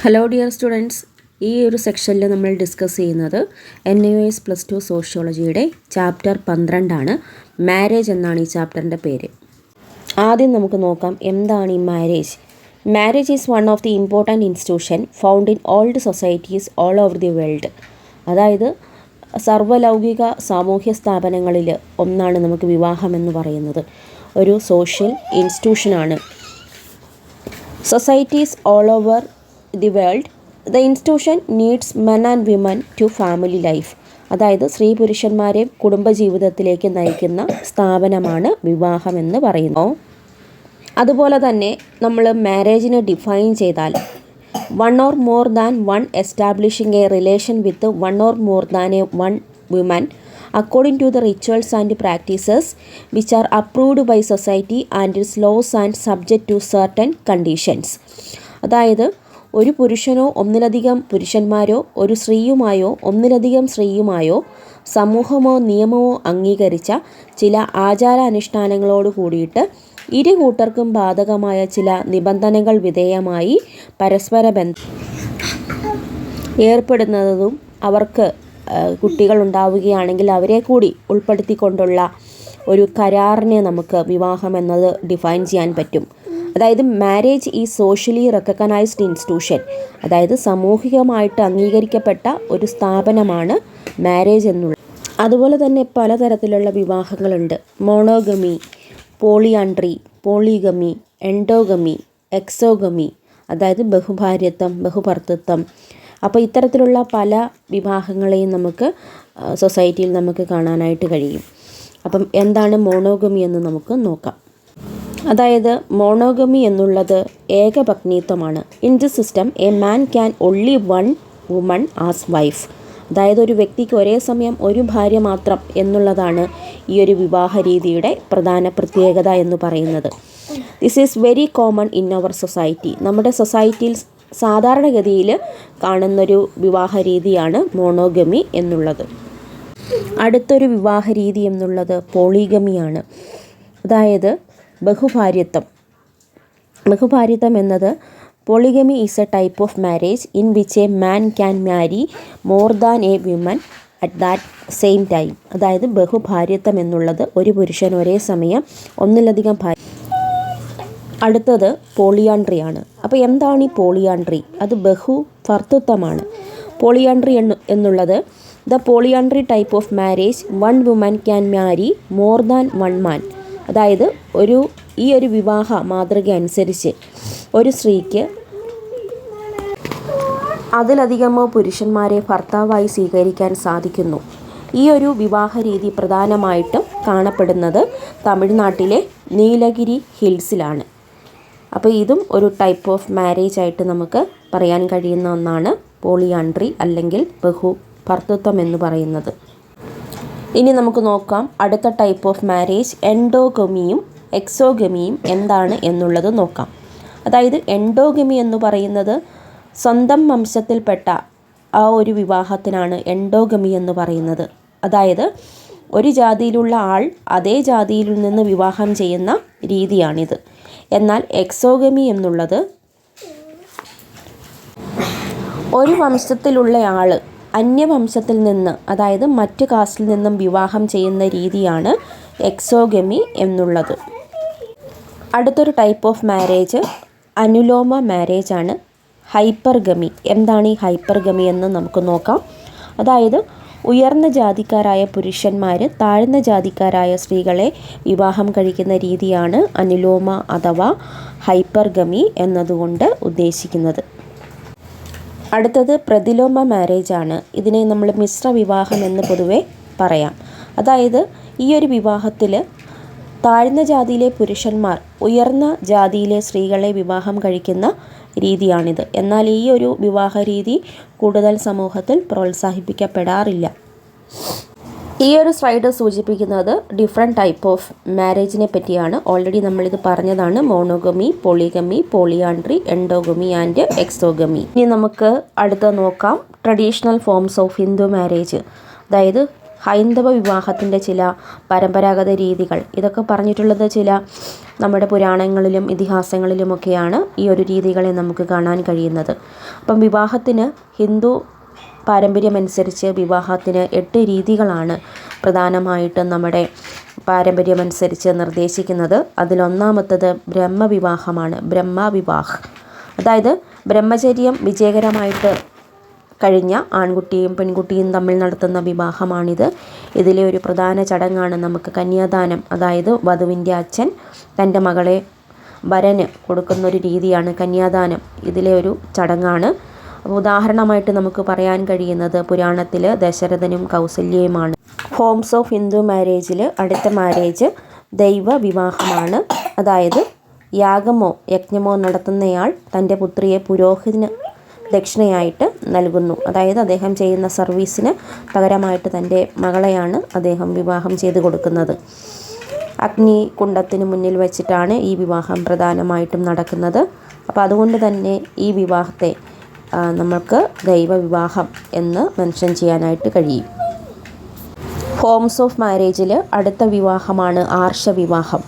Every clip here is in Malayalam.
ഹലോ ഡിയർ സ്റ്റുഡൻസ് ഈ ഒരു സെക്ഷനിൽ നമ്മൾ ഡിസ്കസ് ചെയ്യുന്നത് N U S plus two സോഷ്യോളജിയുടെ chapter പന്ത്രണ്ടാണ്. മാരേജ് എന്നാണ് ഈ ചാപ്റ്ററിന്റെ പേര്. ആദ്യം നമുക്ക് നോക്കാം എന്താണ് ഈ marriage marriage is one of the important institution found in old societies all over the world അതായത് സർവലൗകിക സാമൂഹ്യ സ്ഥാപനങ്ങളിൽ ഒന്നാണ് നമുക്ക് വിവാഹം എന്ന് പറയുന്നത്. ഒരു social ഇൻസ്റ്റിറ്റ്യൂഷനാണ് societies all over the world the institution needs men and women to family life. അതായത് സ്ത്രീ പുരുഷന്മാരെ കുടുംബജീവിതത്തിലേക്ക് നയിക്കുന്ന സ്ഥാപനമാണ് വിവാഹം എന്ന് പറയുന്നു. അതുപോലെ തന്നെ നമ്മൾ മാരേജിനെ ഡിഫൈൻ ചെയ്താൽ one or more than one establishing a relation with one or more than a one women according to the rituals and practices which are approved by society and its laws and subject to certain conditions അതായത് ഒരു പുരുഷനോ ഒന്നിലധികം പുരുഷന്മാരോ ഒരു സ്ത്രീയുമായോ ഒന്നിലധികം സ്ത്രീയുമായോ സമൂഹമോ നിയമമോ അംഗീകരിച്ച ചില ആചാരാനുഷ്ഠാനങ്ങളോട് കൂടിയിട്ട് ഇരു കൂട്ടർക്കും ബാധകമായ ചില നിബന്ധനകൾ വിധേയമായി പരസ്പര ബന്ധം ഏർപ്പെടുന്നതും അവർക്ക് കുട്ടികൾ ഉണ്ടാവുകയാണെങ്കിൽ അവരെ കൂടി ഉൾപ്പെടുത്തിക്കൊണ്ടുള്ള ഒരു കരാറിനെ നമുക്ക് വിവാഹം എന്നത് ഡിഫൈൻ ചെയ്യാൻ പറ്റും. അതായത് മാരേജ് ഈ സോഷ്യലി റെക്കഗ്നൈസ്ഡ് ഇൻസ്റ്റിറ്റ്യൂഷൻ അതായത് സാമൂഹികമായിട്ട് അംഗീകരിക്കപ്പെട്ട ഒരു സ്ഥാപനമാണ് മാരേജ് എന്നുള്ളത്. അതുപോലെ തന്നെ പലതരത്തിലുള്ള വിവാഹങ്ങളുണ്ട്. Monogamy polyandry polygamy endogamy exogamy അതായത് ബഹുഭാര്യത്വം ബഹുഭർത്തൃത്വം. അപ്പോൾ ഇത്തരത്തിലുള്ള പല വിവാഹങ്ങളെയും നമുക്ക് സൊസൈറ്റിയിൽ നമുക്ക് കാണാനായിട്ട് കഴിയും. അപ്പം എന്താണ് മോണോഗമി എന്ന് നമുക്ക് നോക്കാം. അതായത് മോണോഗമി എന്നുള്ളത് ഏകപത്നിത്വമാണ്. In the system a man can only one woman as wife അതായത് ഒരു വ്യക്തിക്ക് ഒരേ സമയം ഒരു ഭാര്യ മാത്രം എന്നുള്ളതാണ് ഈ ഒരു വിവാഹ രീതിയുടെ പ്രധാന പ്രത്യേകത എന്ന് പറയുന്നത്. This is very common in our society നമ്മുടെ സൊസൈറ്റിയിൽ സാധാരണഗതിയിൽ കാണുന്നൊരു വിവാഹ രീതിയാണ് മോണോഗമി എന്നുള്ളത്. അടുത്തൊരു വിവാഹ രീതി എന്നുള്ളത് പോളിഗമിയാണ്. അതായത് ബഹുഭാര്യത്വം. ബഹുഭാര്യത്വം എന്നത് polygamy is a type of marriage in which a man can marry more than a women at that same time അതായത് ബഹുഭാര്യത്വം എന്നുള്ളത് ഒരു പുരുഷൻ ഒരേ സമയം ഒന്നിലധികം ഭാര്യ അടുത്തത് പോളിയാൻട്രി ആണ്. അപ്പോൾ എന്താണ് ഈ പോളിയാൻട്രി അത് ബഹു ഭർത്തൃത്വമാണ്. പോളിയാൻട്രി എന്ന് എന്നുള്ളത് the polyandry type of marriage one woman can marry more than one man അതായത് ഒരു ഈ ഒരു വിവാഹ മാതൃക അനുസരിച്ച് ഒരു സ്ത്രീക്ക് അതിലധികമോ പുരുഷന്മാരെ ഭർത്താവായി സ്വീകരിക്കാൻ സാധിക്കുന്നു. ഈ ഒരു വിവാഹ രീതി പ്രധാനമായിട്ടും കാണപ്പെടുന്നത് തമിഴ്നാട്ടിലെ നീലഗിരി ഹിൽസിലാണ്. അപ്പോൾ ഇതും ഒരു ടൈപ്പ് ഓഫ് മാരേജ് ആയിട്ട് നമുക്ക് പറയാൻ കഴിയുന്ന ഒന്നാണ് പോളിയാൻട്രി അല്ലെങ്കിൽ ബഹു ഭർത്തൃത്വം എന്ന് പറയുന്നത്. ഇനി നമുക്ക് നോക്കാം അടുത്ത ടൈപ്പ് ഓഫ് മാരേജ് എൻഡോഗമിയും എക്സോഗമിയും എന്താണ് എന്നുള്ളത് നോക്കാം. അതായത് എൻഡോഗമി എന്ന് പറയുന്നത് സ്വന്തം വംശത്തിൽപ്പെട്ട ആ ഒരു വിവാഹത്തിനാണ് എൻഡോഗമി എന്ന് പറയുന്നത്. അതായത് ഒരു ജാതിയിലുള്ള ആൾ അതേ ജാതിയിൽ നിന്ന് വിവാഹം ചെയ്യുന്ന രീതിയാണിത്. എന്നാൽ എക്സോഗമി എന്നുള്ളത് ഒരു വംശത്തിലുള്ള ആൾ അന്യവംശത്തിൽ നിന്ന് അതായത് മറ്റ് കാസ്റ്റിൽ നിന്നും വിവാഹം ചെയ്യുന്ന രീതിയാണ് എക്സോഗമി എന്നുള്ളത്. അടുത്തൊരു ടൈപ്പ് ഓഫ് മാരേജ് അനുലോമ മാരേജ് ആണ്. ഹൈപ്പർഗമി. എന്താണ് ഈ ഹൈപ്പർഗമി എന്ന് നമുക്ക് നോക്കാം. അതായത് ഉയർന്ന ജാതിക്കാരായ പുരുഷന്മാർ താഴ്ന്ന ജാതിക്കാരായ സ്ത്രീകളെ വിവാഹം കഴിക്കുന്ന രീതിയാണ് അനുലോമ അഥവാ ഹൈപ്പർഗമി എന്നതുകൊണ്ട് ഉദ്ദേശിക്കുന്നത്. അടുത്തത് പ്രതിലോമ മാരേജ് ആണ്. ഇതിനെ നമ്മൾ മിശ്ര വിവാഹം എന്ന് പൊതുവെ പറയാം. അതായത് ഈ ഒരു വിവാഹത്തിൽ താഴ്ന്ന ജാതിയിലെ പുരുഷന്മാർ ഉയർന്ന ജാതിയിലെ സ്ത്രീകളെ വിവാഹം കഴിക്കുന്ന രീതിയാണിത്. എന്നാൽ ഈ ഒരു വിവാഹ രീതി കൂടുതൽ സമൂഹത്തിൽ പ്രോത്സാഹിപ്പിക്കപ്പെടാറില്ല. ഈ ഒരു സ്ലൈഡ് സൂചിപ്പിക്കുന്നത് ഡിഫറെന്റ് ടൈപ്പ് ഓഫ് മാരേജിനെ പറ്റിയാണ്. ഓൾറെഡി നമ്മളിത് പറഞ്ഞതാണ്. Monogamy polygamy polyandry endogamy and exogamy ഇനി നമുക്ക് അടുത്ത നോക്കാം. Traditional forms of Hindu marriage അതായത് ഹൈന്ദവ വിവാഹത്തിന്റെ ചില പരമ്പരാഗത രീതികൾ. ഇതൊക്കെ പറഞ്ഞിട്ടുള്ളത് ചില നമ്മുടെ പുരാണങ്ങളിലും ഇതിഹാസങ്ങളിലുമൊക്കെയാണ് ഈ ഒരു രീതികളെ നമുക്ക് കാണാൻ കഴിയുന്നത്. അപ്പം വിവാഹത്തിന് ഹിന്ദു പാരമ്പര്യമനുസരിച്ച് വിവാഹത്തിന് എട്ട് രീതികളാണ് പ്രധാനമായിട്ടും നമ്മുടെ പാരമ്പര്യമനുസരിച്ച് നിർദ്ദേശിക്കുന്നത്. അതിലൊന്നാമത്തത് ബ്രഹ്മവിവാഹമാണ്. ബ്രഹ്മവിവാഹ്. അതായത് ബ്രഹ്മചര്യം വിജയകരമായിട്ട് കഴിഞ്ഞ ആൺകുട്ടിയും പെൺകുട്ടിയും തമ്മിൽ നടത്തുന്ന വിവാഹമാണിത്. ഇതിലെ ഒരു പ്രധാന ചടങ്ങാണ് നമുക്ക് കന്യാദാനം. അതായത് വധുവിന്റെ അച്ഛൻ തന്റെ മകളെ വരന് കൊടുക്കുന്നൊരു രീതിയാണ് കന്യാദാനം. ഇതിലെ ഒരു ചടങ്ങാണ്. ഉദാഹരണമായിട്ട് നമുക്ക് പറയാൻ കഴിയുന്നത് പുരാണത്തിൽ ദശരഥനും കൗസല്യയുമാണ്. ഹോംസ് ഓഫ് ഹിന്ദു മാരേജിൽ അടുത്ത മാരേജ് ദൈവ വിവാഹമാണ്. അതായത് യാഗമോ യജ്ഞമോ നടത്തുന്നയാൾ തന്റെ പുത്രിയെ പുരോഹിതന് ദക്ഷിണയായിട്ട് നൽകുന്നു. അതായത് അദ്ദേഹം ചെയ്യുന്ന സർവീസിന് പകരമായിട്ട് തന്റെ മകളെയാണ് അദ്ദേഹം വിവാഹം ചെയ്തു കൊടുക്കുന്നത്. അഗ്നി കുണ്ടത്തിന് മുന്നിൽ വെച്ചിട്ടാണ് ഈ വിവാഹം പ്രധാനമായിട്ടും നടക്കുന്നത്. അപ്പോൾ അതുകൊണ്ട് തന്നെ ഈ വിവാഹത്തെ നമുക്ക് ദൈവവിവാഹം എന്ന് മെൻഷൻ ചെയ്യാനായിട്ട് കഴിയും. ഹോംസ് ഓഫ് മാരേജിൽ അടുത്ത വിവാഹമാണ് ആർഷ വിവാഹം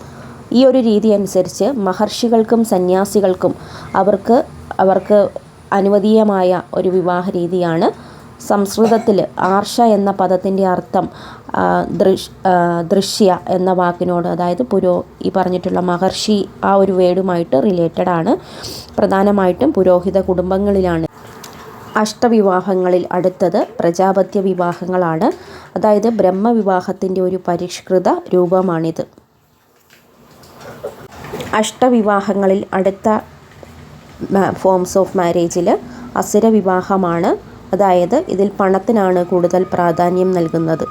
ഈ ഒരു രീതി അനുസരിച്ച് മഹർഷികൾക്കും സന്യാസികൾക്കും അവർക്ക് അവർക്ക് അനുവദീയമായ ഒരു വിവാഹ രീതിയാണ് സംസ്കൃതത്തിൽ ആർഷ എന്ന പദത്തിന്റെ അർത്ഥം ദൃശ് ദൃശ്യ എന്ന വാക്കിനോട് അതായത് പുരോ ഈ പറഞ്ഞിട്ടുള്ള മഹർഷി ആ ഒരു വേടുമായിട്ട് റിലേറ്റഡ് ആണ്. പ്രധാനമായിട്ടും പുരോഹിത കുടുംബങ്ങളിലാണ് അഷ്ടവിവാഹങ്ങളിൽ അടുത്തത് പ്രജാപത്യ വിവാഹങ്ങളാണ്. അതായത് ബ്രഹ്മവിവാഹത്തിന്റെ ഒരു പരിഷ്കൃത രൂപമാണിത്. അഷ്ടവിവാഹങ്ങളിൽ അടുത്ത ഫോംസ് ഓഫ് മാരേജിൽ അസുര വിവാഹമാണ് അതായത് ഇതിൽ പണത്തിനാണ് കൂടുതൽ പ്രാധാന്യം നൽകുന്നത്.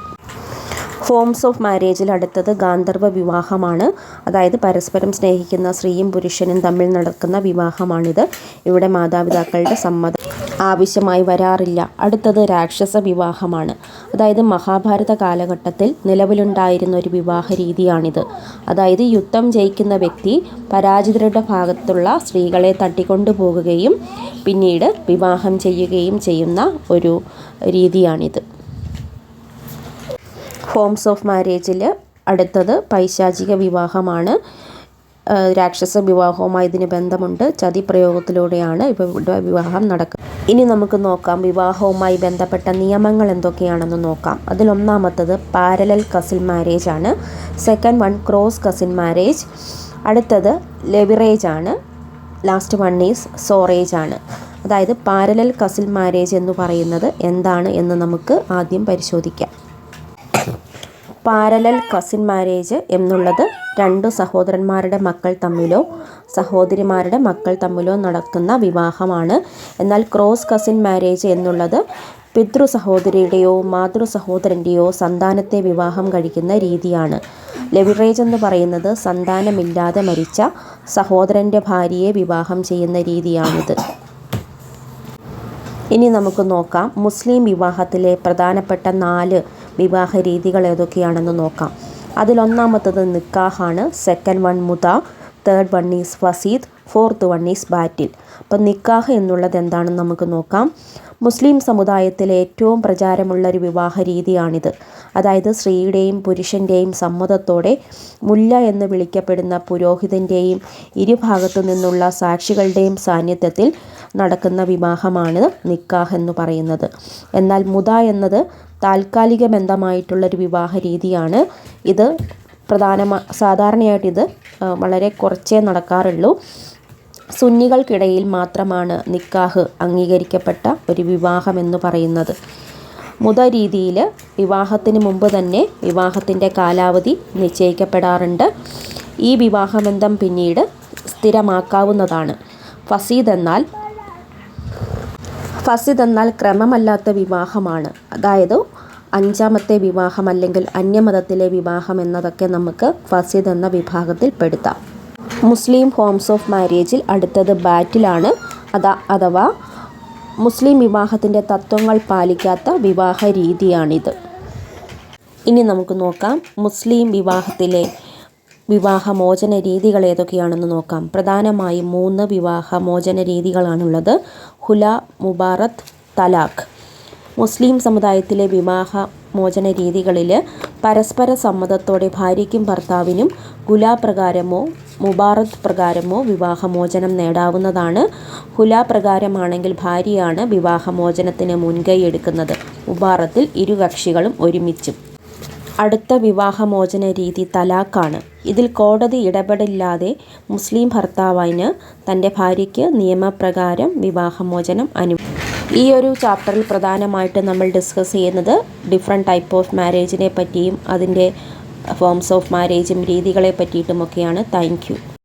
ഫോംസ് ഓഫ് മാരേജിൽ അടുത്തത് ഗാന്ധർവ വിവാഹമാണ്. അതായത് പരസ്പരം സ്നേഹിക്കുന്ന സ്ത്രീയും പുരുഷനും തമ്മിൽ നടക്കുന്ന വിവാഹമാണിത്. ഇവിടെ മാതാപിതാക്കളുടെ സമ്മതം ആവശ്യമായി വരാറില്ല. അടുത്തത് രാക്ഷസ വിവാഹമാണ്. അതായത് മഹാഭാരത കാലഘട്ടത്തിൽ നിലവിലുണ്ടായിരുന്ന ഒരു വിവാഹ രീതിയാണിത്. അതായത് യുദ്ധം ജയിക്കുന്ന വ്യക്തി പരാജിതരുടെ ഭാഗത്തുള്ള സ്ത്രീകളെ തട്ടിക്കൊണ്ടു പോകുകയും പിന്നീട് വിവാഹം ചെയ്യുകയും ചെയ്യുന്ന ഒരു രീതിയാണിത്. ഫോംസ് ഓഫ് മാരേജിൽ അടുത്തത് പൈശാചിക വിവാഹമാണ്. രാക്ഷസ വിവാഹവുമായി ഇതിന് ബന്ധമുണ്ട്. ചതി പ്രയോഗത്തിലൂടെയാണ് ഇവിടെ വിവാഹം നടക്കുന്നത് ഇനി നമുക്ക് നോക്കാം. വിവാഹവുമായി ബന്ധപ്പെട്ട നിയമങ്ങൾ എന്തൊക്കെയാണെന്ന് നോക്കാം. അതിലൊന്നാമത്തത് പാരലൽ കസിൻ മാരേജ് ആണ്. Second one cross cousin marriage അടുത്തത് ലെവറേജ് ആണ്. ലാസ്റ്റ് വൺ ഈസ് സോറേജ് ആണ്. അതായത് പാരലൽ കസിൽ മാരേജ് എന്ന് പറയുന്നത് എന്താണ് എന്ന് നമുക്ക് ആദ്യം പരിശോധിക്കാം. പാരലൽ കസിൻ മാരേജ് എന്നുള്ളത് രണ്ട് സഹോദരന്മാരുടെ മക്കൾ തമ്മിലോ സഹോദരിമാരുടെ മക്കൾ തമ്മിലോ നടക്കുന്ന വിവാഹമാണ്. എന്നാൽ ക്രോസ് കസിൻ മാരേജ് എന്നുള്ളത് പിതൃ സഹോദരിയുടെയോ മാതൃ സഹോദരന്റെയോ സന്താനത്തെ വിവാഹം കഴിക്കുന്ന രീതിയാണ്. ലെവിറേജ് എന്ന് പറയുന്നത് സന്താനമില്ലാതെ മരിച്ച സഹോദരന്റെ ഭാര്യയെ വിവാഹം ചെയ്യുന്ന രീതിയാണിത്. ഇനി നമുക്ക് നോക്കാം. മുസ്ലിം വിവാഹത്തിലെ പ്രധാനപ്പെട്ട നാല് വിവാഹ രീതികൾ ഏതൊക്കെയാണെന്ന് നോക്കാം. അതിലൊന്നാമത്തത് നിക്കാഹാണ്. സെക്കൻഡ് വൺ മുത തേർഡ് വൺ ഈസ് ഫസീദ് ഫോർത്ത് വൺ ഈസ് ബാറ്റിൽ. അപ്പം നിക്കാഹ് എന്നുള്ളത് എന്താണെന്ന് നമുക്ക് നോക്കാം. മുസ്ലിം സമുദായത്തിലെ ഏറ്റവും പ്രചാരമുള്ള ഒരു വിവാഹ രീതിയാണിത് അതായത് സ്ത്രീയുടെയും പുരുഷന്റെയും സമ്മതത്തോടെ മുല്ല എന്ന് വിളിക്കപ്പെടുന്ന പുരോഹിതന്റെയും ഇരുഭാഗത്തു നിന്നുള്ള സാക്ഷികളുടെയും സാന്നിധ്യത്തിൽ നടക്കുന്ന വിവാഹമാണ് നിക്കാഹ് എന്ന് പറയുന്നത്. എന്നാൽ മുത എന്നത് താൽക്കാലിക ബന്ധമായിട്ടുള്ളൊരു വിവാഹ രീതിയാണ് ഇത്. പ്രധാനമാ സാധാരണയായിട്ട് ഇത് വളരെ കുറച്ചേ നടക്കാറുള്ളൂ. സുന്നികൾക്കിടയിൽ മാത്രമാണ് നിക്കാഹ് അംഗീകരിക്കപ്പെട്ട ഒരു വിവാഹം എന്ന് പറയുന്നത്. മുത രീതിയിൽ വിവാഹത്തിന് മുമ്പ് തന്നെ വിവാഹത്തിന്റെ കാലാവധി നിശ്ചയിക്കപ്പെടാറുണ്ട്. ഈ വിവാഹബന്ധം പിന്നീട് സ്ഥിരമാക്കാവുന്നതാണ്. ഫസീദ് എന്നാൽ ഫസിദ് എന്നാൽ ക്രമമല്ലാത്ത വിവാഹമാണ്. അതായത് അഞ്ചാമത്തെ വിവാഹം അല്ലെങ്കിൽ അന്യമതത്തിലെ വിവാഹം എന്നതൊക്കെ നമുക്ക് ഫസിദ് എന്ന വിഭാഗത്തിൽ പെടുത്താം. മുസ്ലിം ഹോംസ് ഓഫ് മാരേജിൽ അടുത്തത് ബാറ്റിലാണ്. അതാ അഥവാ മുസ്ലിം വിവാഹത്തിന്റെ തത്വങ്ങൾ പാലിക്കാത്ത വിവാഹ രീതിയാണിത് ഇനി നമുക്ക് നോക്കാം മുസ്ലിം വിവാഹത്തിലെ വിവാഹമോചന രീതികൾ ഏതൊക്കെയാണെന്ന് നോക്കാം. പ്രധാനമായും മൂന്ന് വിവാഹമോചന രീതികളാണുള്ളത് ഹുല മുബാറത്ത് തലാഖ്. മുസ്ലിം സമുദായത്തിലെ വിവാഹ മോചന രീതികളിൽ പരസ്പര സമ്മതത്തോടെ ഭാര്യയ്ക്കും ഭർത്താവിനും ഹുല പ്രകാരമോ മുബാറത്ത് പ്രകാരമോ വിവാഹമോചനം നേടാവുന്നതാണ്. ഹുല പ്രകാരമാണെങ്കിൽ ഭാര്യയാണ് വിവാഹമോചനത്തിന് മുൻകൈ എടുക്കുന്നത്. മുബാറത്തിൽ ഇരു കക്ഷികളും ഒരുമിച്ചും. അടുത്ത വിവാഹമോചന രീതി തലാഖാണ്. ഇതിൽ കോടതി ഇടപെടില്ലാതെ മുസ്ലിം ഭർത്താവിന് തന്റെ ഭാര്യയ്ക്ക് നിയമപ്രകാരം വിവാഹമോചനം അനു ഈ ഒരു ചാപ്റ്ററിൽ പ്രധാനമായിട്ട് നമ്മൾ ഡിസ്കസ് ചെയ്യുന്നത് ഡിഫറെന്റ് ടൈപ്പ് ഓഫ് മാരേജിനെ പറ്റിയും അതിന്റെ ഫോംസ് ഓഫ് മാരേജും രീതികളെ പറ്റിയിട്ടുമൊക്കെയാണ്. Thank you.